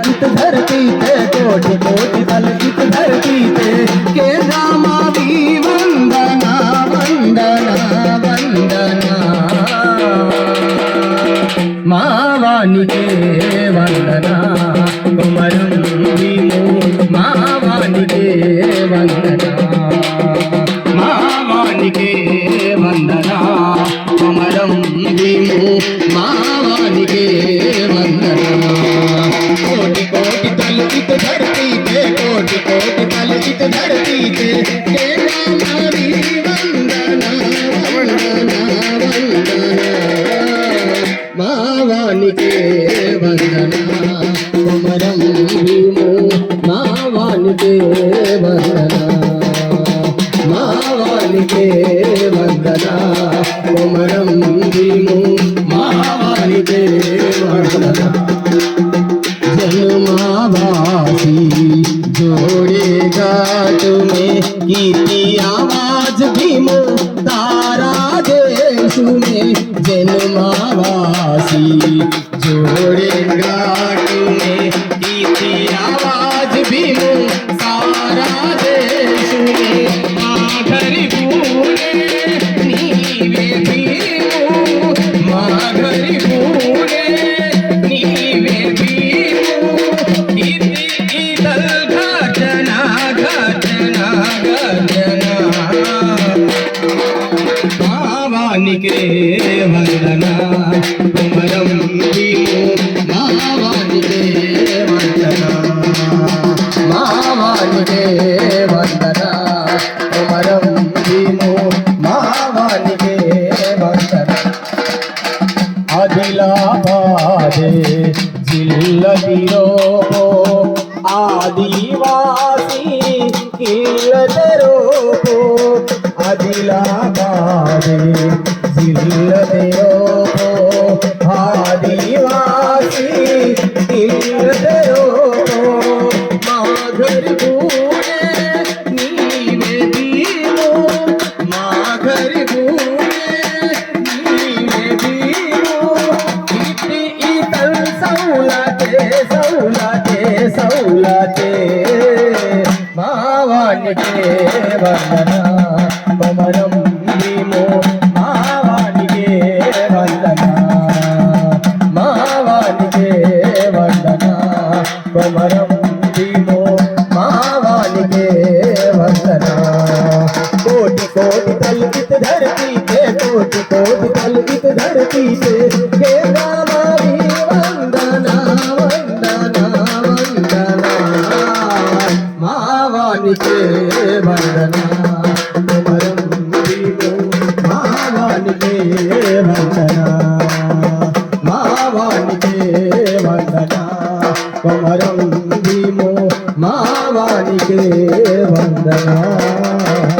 ललकित धरती पे कोटि कोटि ललकित धरती पे के रामावी वंदना वंदना वंदना మావాని వందన కుమరుంది మావాని వందన మావానికి వందన కుమరం మావానికి डल इत धरती पे कोटि कोटि पल इत धरती पे हे नारी वंदना वंदना वंदना मावानी के वंदना कुमरम भीमो मावानी के वंदना मावानी के वंदना कुमरम भीमो मावानी के वंदना গীতি আওয়াজ ভীম তারা দে শুনে জন্মাবাসী জোরে গা তুমি భావానికే వందన కుమరం భీము మావానికే వందన? మావానికే వందన? కుమరం భీము మావానికే వందన? ఆదిలాబాదే జిల్లదిరో ఆదివాసి ఇల్లదరో ఆదిలాబాదే జిల్లదిరో ఆదివాసి సౌలతే వందన మమరం దీపో మహావాలికే వందనా. కోటి కోటి తల్పిత ధరతి కే కోటి కోటి తల్పిత ధరతి కే రామారి వందనా వందనా వందనా. మహావాలికే వందనా. कमरम भीमो मावानी के वंदना।